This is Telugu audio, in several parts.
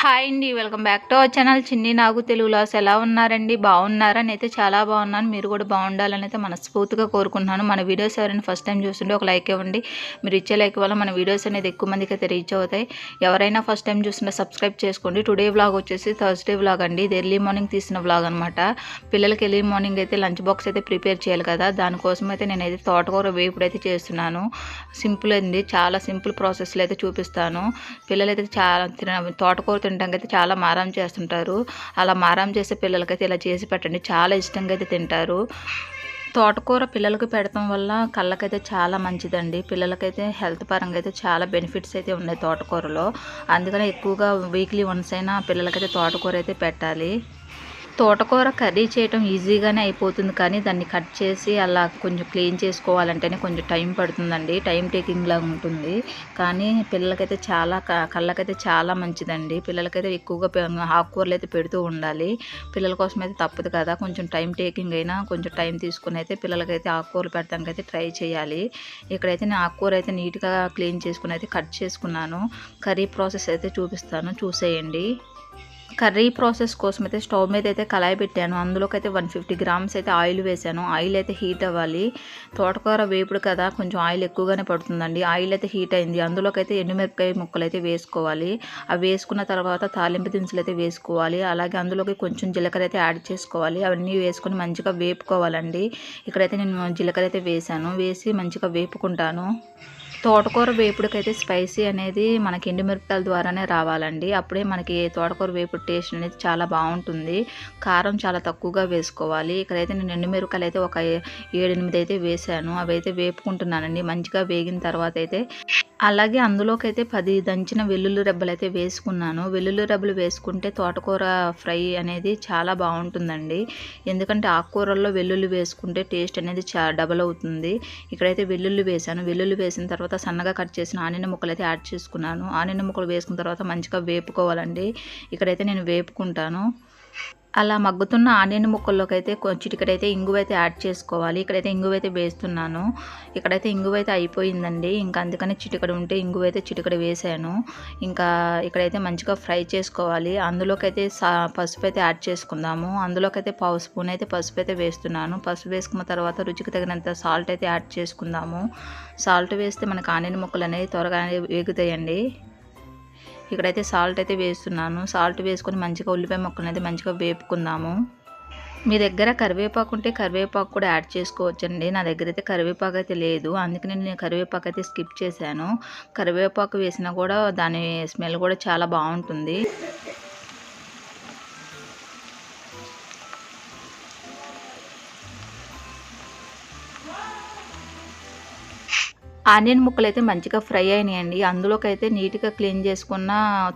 హాయ్ అండి welcome back to our channel. Chinni Nagu Telugu loss ఎలా ఉన్నారండి? బాగున్నారని అయితే చాలా బాగున్నాను. మీరు కూడా బాగుండాలని అయితే మనస్ఫూర్తిగా కోరుకుంటున్నాను. మన వీడియోస్ ఎవరైనా ఫస్ట్ టైం చూస్తుంటే ఒక లైక్ ఇవ్వండి. మీరు ఇచ్చే లైక్ వల్ల మన వీడియోస్ అనేది ఎక్కువ మందికి అయితే రీచ్ అవుతాయి. ఎవరైనా ఫస్ట్ టైం చూస్తుంటే సబ్స్క్రైబ్ చేసుకోండి. టుడే వ్లాగ్ వచ్చేసి థర్స్డే వ్లాగ్ అండి. ఇది ఎర్లీ మార్నింగ్ తీసిన వ్లాగ్ అనమాట పిల్లలకి ఎర్లీ మార్నింగ్ అయితే లంచ్ బాక్స్ అయితే ప్రిపేర్ చేయాలి కదా. దానికోసం అయితే నేనైతే తోటకూర వేపుడైతే చేస్తున్నాను. సింపుల్ అండి. చాలా సింపుల్ ప్రాసెస్లో అయితే చూపిస్తాను. పిల్లలైతే చాలా తిన తోటకూర తినడానికి అయితే చాలా మారం చేస్తుంటారు. అలా మారం చేసే పిల్లలకైతే ఇలా చేసి పెట్టండి చాలా ఇష్టంగా అయితే తింటారు. తోటకూర పిల్లలకు పెడటం వల్ల కళ్ళకైతే చాలా మంచిదండి. పిల్లలకైతే హెల్త్ పరంగా అయితే చాలా బెనిఫిట్స్ అయితే ఉన్నాయి తోటకూరలో. అందుకనే ఎక్కువగా వీక్లీ వన్స్ అయినా పిల్లలకైతే తోటకూర అయితే పెట్టాలి. తోటకూర కర్రీ చేయటం ఈజీగానే అయిపోతుంది కానీ దాన్ని కట్ చేసి అలా కొంచెం క్లీన్ చేసుకోవాలంటేనే కొంచెం టైం పడుతుందండి. టైం టేకింగ్లా ఉంటుంది. కానీ పిల్లలకైతే చాలా క- కళ్ళకైతే చాలా మంచిదండి. పిల్లలకైతే ఎక్కువగా పె- ఆకుకూరలు అయితే పెడుతూ ఉండాలి. పిల్లల కోసం అయితే తప్పదు కదా. కొంచెం టైం టేకింగ్ అయినా కొంచెం టైం తీసుకుని అయితే పిల్లలకైతే ఆకుకూరలు పెట్టడానికి అయితే ట్రై చేయాలి. ఇక్కడైతే నేను ఆకుకూర అయితే నీట్గా క్లీన్ చేసుకుని అయితే కట్ చేసుకున్నాను. కర్రీ ప్రాసెస్ అయితే చూపిస్తాను. చూసేయండి. కర్రీ ప్రాసెస్ కోసం అయితే స్టవ్ మీద అయితే కళాయి పెట్టాను. అందులోకి అయితే వన్ ఫిఫ్టీ గ్రామ్స్ అయితే ఆయిల్ వేసాను. ఆయిల్ అయితే హీట్ అవ్వాలి. తోటకూర వేపుడు కదా కొంచెం ఆయిల్ ఎక్కువగానే పడుతుందండి. ఆయిల్ అయితే హీట్ అయింది. అందులోకి అయితే ఎండుమిరపకాయ ముక్కలు అయితే వేసుకోవాలి. అవి వేసుకున్న తర్వాత తాలింపు దినుసులు అయితే వేసుకోవాలి. అలాగే అందులోకి కొంచెం జీలకర్ర అయితే యాడ్ చేసుకోవాలి. అవన్నీ వేసుకొని మంచిగా వేపుకోవాలండి. ఇక్కడైతే నేను జీలకర్ర అయితే వేసాను. వేసి మంచిగా వేపుకుంటాను. తోటకూర వేపుడుకైతే స్పైసీ అనేది మనకి ఎండుమిరపకాయల ద్వారానే రావాలండి. అప్పుడే మనకి తోటకూర వేపుడు టేస్ట్ అనేది చాలా బాగుంటుంది. కారం చాలా తక్కువగా వేసుకోవాలి. ఇక్కడైతే నేను ఎండుమిరపకాయలు అయితే ఒక ఏడెనిమిది అయితే వేసాను. అవి అయితే వేపుకుంటున్నానండి. మంచిగా వేగిన తర్వాత అయితే అలాగే అందులోకి అయితే పది దంచిన వెల్లుల్లి రెబ్బలు అయితే వేసుకున్నాను. వెల్లుల్లి రెబ్బలు వేసుకుంటే తోటకూర ఫ్రై అనేది చాలా బాగుంటుందండి. ఎందుకంటే ఆకుకూరల్లో వెల్లుల్లి వేసుకుంటే టేస్ట్ అనేది చా డబల్ అవుతుంది. ఇక్కడైతే వెల్లుల్లి వేసాను వెల్లుల్లి వేసిన తర్వాత సన్నగా కట్ చేసిన ఆనిన్న ముక్కలు అయితే యాడ్ చేసుకున్నాను. ఆనిన్న ముక్కలు వేసుకున్న తర్వాత మంచిగా వేపుకోవాలండి. ఇక్కడైతే నేను వేపుకుంటాను. అలా మగ్గుతున్న ఆనియన్ ముక్కల్లోకి అయితే చిటికడైతే ఇంగువ యాడ్ చేసుకోవాలి. ఇక్కడైతే ఇంగువైతే వేస్తున్నాను. ఇక్కడైతే ఇంగువైతే అయిపోయిందండి. ఇంకా అందుకని చిటికడ ఉంటే ఇంగువైతే చిటికడ వేసాను. ఇంకా ఇక్కడైతే మంచిగా ఫ్రై చేసుకోవాలి. అందులోకైతే సా పసుపు అయితే యాడ్ చేసుకుందాము. అందులోకైతే పావు స్పూన్ అయితే పసుపు అయితే వేస్తున్నాను. పసుపు వేసుకున్న తర్వాత రుచికి తగినంత సాల్ట్ అయితే యాడ్ చేసుకుందాము. సాల్ట్ వేస్తే మనకి ఆనియన్ ముక్కలు అనేవి త్వరగా వేగుతాయండి. ఇక్కడైతే సాల్ట్ అయితే వేస్తున్నాను. సాల్ట్ వేసుకొని మంచిగా ఉల్లిపాయ ముక్కలు అయితే మంచిగా వేపుకుందాము. మీ దగ్గర కరివేపాకు ఉంటే కరివేపాకు కూడా యాడ్ చేసుకోవచ్చండి. నా దగ్గర అయితే కరివేపాకు అయితే లేదు. అందుకని నేను కరివేపాకు అయితే స్కిప్ చేశాను. కరివేపాకు వేసినా కూడా దాని స్మెల్ కూడా చాలా బాగుంటుంది. ఆనియన్ ముక్కలు అయితే మంచిగా ఫ్రై అయినాయండి. అందులోకి అయితే నీట్గా క్లీన్ చేసుకున్న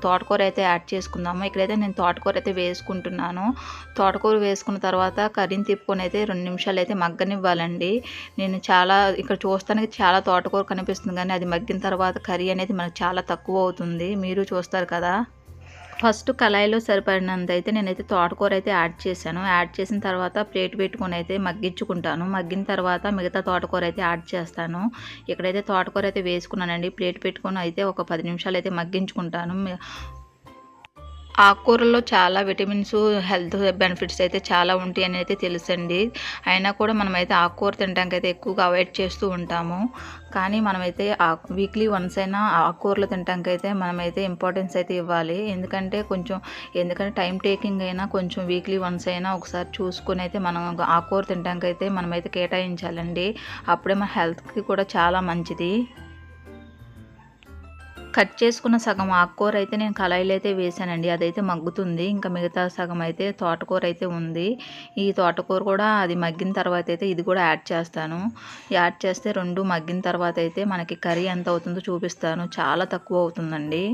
తోటకూర అయితే యాడ్ చేసుకుందాము. ఇక్కడైతే నేను తోటకూర అయితే వేసుకుంటున్నాను. తోటకూర వేసుకున్న తర్వాత కర్రీని తిప్పుకొని అయితే రెండు నిమిషాలు అయితే మగ్గనివ్వాలండి. నేను చాలా ఇక్కడ చూస్తానికి చాలా తోటకూర కనిపిస్తుంది కానీ అది మగ్గిన తర్వాత కర్రీ అనేది మనకు చాలా తక్కువ అవుతుంది. మీరు చూస్తారు కదా. ఫస్ట్ కళాయిలో సరిపడినంత అయితే నేనైతే తోటకూర అయితే యాడ్ చేశాను. యాడ్ చేసిన తర్వాత ప్లేట్ పెట్టుకొని అయితే మగ్గించుకుంటాను. మగ్గిన తర్వాత మిగతా తోటకూర అయితే యాడ్ చేస్తాను. ఇక్కడైతే తోటకూర అయితే వేసుకున్నానండి. ప్లేట్ పెట్టుకొని అయితే ఒక పది నిమిషాలు అయితే మగ్గించుకుంటాను ఆకుకూరల్లో చాలా విటమిన్స్ హెల్త్ బెనిఫిట్స్ అయితే చాలా ఉంటాయి అని అయితే తెలుసండి. అయినా కూడా మనమైతే ఆకుకూర తినడానికి అయితే ఎక్కువగా అవాయిడ్ చేస్తూ ఉంటాము. కానీ మనమైతే వీక్లీ వన్స్ అయినా ఆకుకూరలు తినడానికి అయితే మనమైతే ఇంపార్టెన్స్ అయితే ఇవ్వాలి. ఎందుకంటే కొంచెం ఎందుకంటే టైం టేకింగ్ అయినా కొంచెం వీక్లీ వన్స్ అయినా ఒకసారి చూసుకుని అయితే మనం ఆకుకూర తినడానికి అయితే మనమైతే కేటాయించాలండి. అప్పుడే మన హెల్త్కి కూడా చాలా మంచిది. కట్ చేసుకున్న సగం ఆకుకూర అయితే నేను కళాయిలో అయితే వేసానండి అదైతే మగ్గుతుంది. ఇంకా మిగతా సగం అయితే తోటకూర అయితే ఉంది. ఈ తోటకూర కూడా అది మగ్గిన తర్వాత అయితే ఇది కూడా యాడ్ చేస్తాను. యాడ్ చేస్తే రెండు మగ్గిన తర్వాత అయితే మనకి కర్రీ ఎంత అవుతుందో చూపిస్తాను. చాలా తక్కువ అవుతుందండి.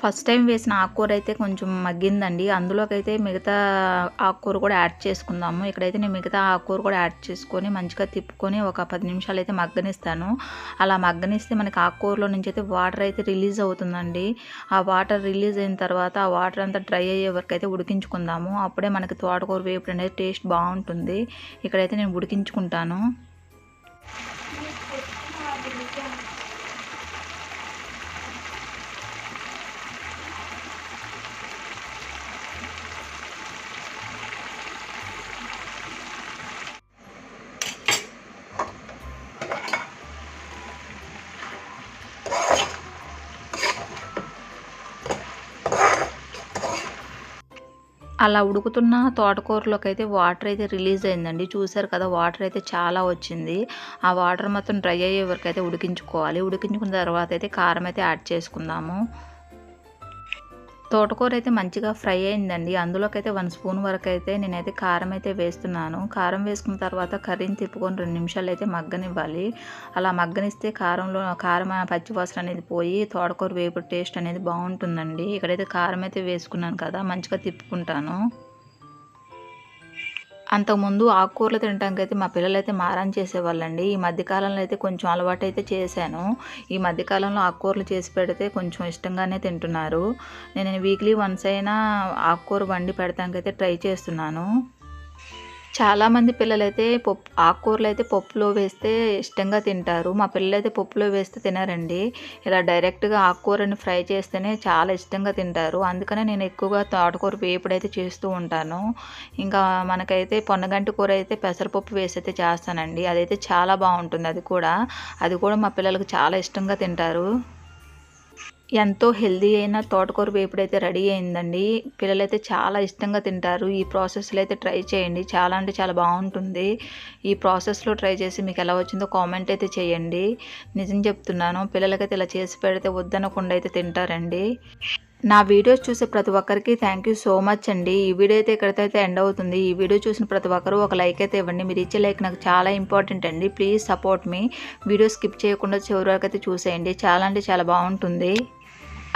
ఫస్ట్ టైం వేసిన ఆకుకూర అయితే కొంచెం మగ్గిందండి. అందులోకైతే మిగతా ఆకుకూర కూడా యాడ్ చేసుకుందాము. ఇక్కడైతే నేను మిగతా ఆకుకూర కూడా యాడ్ చేసుకొని మంచిగా తిప్పుకొని ఒక పది నిమిషాలు అయితే మగ్గనిస్తాను. అలా మగ్గనిస్తే మనకి ఆకుకూరలో నుంచి అయితే వాటర్ అయితే రిలీజ్ అవుతుందండి. ఆ వాటర్ రిలీజ్ అయిన తర్వాత ఆ వాటర్ అంతా డ్రై అయ్యే వరకు అయితే ఉడికించుకుందాము. అప్పుడే మనకి తోటకూర వేపుడు అనేది టేస్ట్ బాగుంటుంది. ఇక్కడైతే నేను ఉడికించుకుంటాను. అలా ఉడుకుతున్న తోటకూరలోకి అయితే వాటర్ అయితే రిలీజ్ అయిందండి. చూసారు కదా వాటర్ అయితే చాలా వచ్చింది. ఆ వాటర్ మొత్తం డ్రై అయ్యే వరకు అయితే ఉడికించుకోవాలి. ఉడికించుకున్న తర్వాత అయితే కారం అయితే యాడ్ చేసుకుందాము. తోటకూర అయితే మంచిగా ఫ్రై అయిందండి. అందులోకి అయితే వన్ స్పూన్ వరకు అయితే నేనైతే కారం అయితే వేస్తున్నాను. కారం వేసుకున్న తర్వాత కర్రీని తిప్పుకొని రెండు నిమిషాలు అయితే మగ్గనివ్వాలి. అలా మగ్గనిస్తే కారంలో కారం పచ్చివాసన అనేది పోయి తోటకూర వేపుడు టేస్ట్ అనేది బాగుంటుందండి. ఇక్కడైతే కారం అయితే వేసుకున్నాను కదా మంచిగా తిప్పుకుంటాను. అంతకుముందు ఆకుకూరలు తినడానికి అయితే మా పిల్లలు అయితే మారం చేసేవాళ్ళండి. ఈ మధ్యకాలంలో అయితే కొంచెం అలవాటు అయితే చేశాను. ఈ మధ్యకాలంలో ఆకుకూరలు చేసి పెడితే కొంచెం ఇష్టంగానే తింటున్నారు. నేను వీక్లీ వన్స్ అయినా ఆకుకూర వండి పెడతానికైతే ట్రై చేస్తున్నాను. చాలామంది పిల్లలైతే పప్పు ఆకుకూరలు అయితే పప్పులో వేస్తే ఇష్టంగా తింటారు. మా పిల్లలైతే పప్పులో వేస్తే తినరండి. ఇలా డైరెక్ట్గా ఆకుకూరని ఫ్రై చేస్తేనే చాలా ఇష్టంగా తింటారు. అందుకనే నేను ఎక్కువగా తోటకూర వేపుడైతే చేస్తూ ఉంటాను. ఇంకా మనకైతే పొన్నగంటి కూర అయితే పెసరపప్పు వేసి అయితే చేస్తానండి. అదైతే చాలా బాగుంటుంది అది కూడా. అది కూడా మా పిల్లలకు చాలా ఇష్టంగా తింటారు. ఎంతో హెల్దీ అయిన తోటకూర వేపుడు అయితే రెడీ అయిందండి. పిల్లలైతే చాలా ఇష్టంగా తింటారు. ఈ ప్రాసెస్లో అయితే ట్రై చేయండి. చాలా అంటే చాలా బాగుంటుంది. ఈ ప్రాసెస్లో ట్రై చేసి మీకు ఎలా వచ్చిందో కామెంట్ అయితే చేయండి. నిజం చెప్తున్నాను పిల్లలకైతే ఇలా చేసి పెడితే వద్దనకుండా అయితే తింటారండి. నా వీడియోస్ చూసే ప్రతి ఒక్కరికి థ్యాంక్ యూ సో మచ్ అండి. ఈ వీడియో అయితే ఎక్కడితో అయితే ఎండ్ అవుతుంది. ఈ వీడియో చూసిన ప్రతి ఒక్కరు ఒక లైక్ అయితే ఇవ్వండి. మీరు ఇచ్చే లైక్ నాకు చాలా ఇంపార్టెంట్ అండి. ప్లీజ్ సపోర్ట్ మీ వీడియో స్కిప్ చేయకుండా చివరి వరకు అయితే చూసేయండి. చాలా అంటే చాలా బాగుంటుంది.